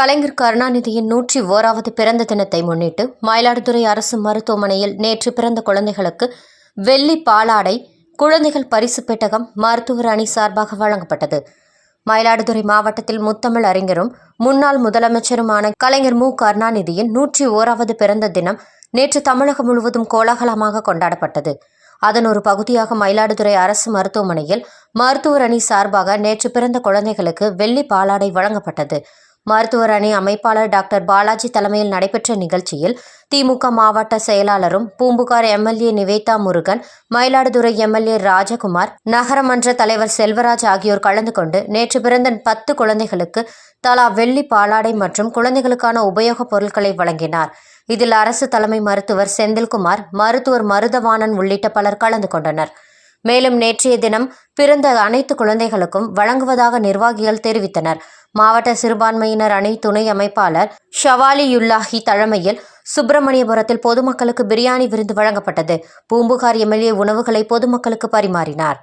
கலைஞர் கருணாநிதியின் நூற்றி ஓராவது பிறந்த தினத்தை முன்னிட்டு மயிலாடுதுறை அரசு மருத்துவமனையில் நேற்று பிறந்த குழந்தைகளுக்கு வெள்ளி பாலாடை குழந்தைகள் பரிசு பெட்டகம் மருத்துவர் அணி சார்பாக வழங்கப்பட்டது. மயிலாடுதுறை மாவட்டத்தில் முத்தமிழ் அறிஞரும் முன்னாள் முதலமைச்சருமான கலைஞர் மு. கருணாநிதியின் நூற்றி ஓராவது பிறந்த தினம் நேற்று தமிழகம் முழுவதும் கோலாகலமாக கொண்டாடப்பட்டது. அதன் ஒரு பகுதியாக மயிலாடுதுறை அரசு மருத்துவமனையில் மருத்துவர் அணி சார்பாக நேற்று பிறந்த குழந்தைகளுக்கு வெள்ளி பாலாடை வழங்கப்பட்டது. மருத்துவர் அணி அமைப்பாளர் டாக்டர் பாலாஜி தலைமையில் நடைபெற்ற நிகழ்ச்சியில் திமுக மாவட்ட செயலாளரும் பூம்புகார் எம்எல்ஏ நிவேதா முருகன் மயிலாடுதுறை எம்எல்ஏ ராஜகுமார் நகரமன்ற தலைவர் செல்வராஜ் ஆகியோர் கலந்து கொண்டு நேற்று பிறந்த பத்து குழந்தைகளுக்கு தலா வெள்ளி பாலாடை மற்றும் குழந்தைகளுக்கான உபயோகப் பொருட்களை வழங்கினார். இதில் அரசு தலைமை மருத்துவர் செந்தில்குமார் மருத்துவர் மருதவாணன் உள்ளிட்ட பலர் கலந்து கொண்டனர். மேலும் நேற்றைய தினம் பிறந்த அனைத்து குழந்தைகளுக்கும் வழங்குவதாக நிர்வாகிகள் தெரிவித்தனர். மாவட்ட சிறுபான்மையினர் அணி துணை அமைப்பாளர் ஷவாலியுல்லாஹி தலைமையில் சுப்பிரமணியபுரத்தில் பொதுமக்களுக்கு பிரியாணி விருந்து வழங்கப்பட்டது. பூம்புகார் எம்எல்ஏ உணவுகளை பொதுமக்களுக்கு பரிமாறினார்.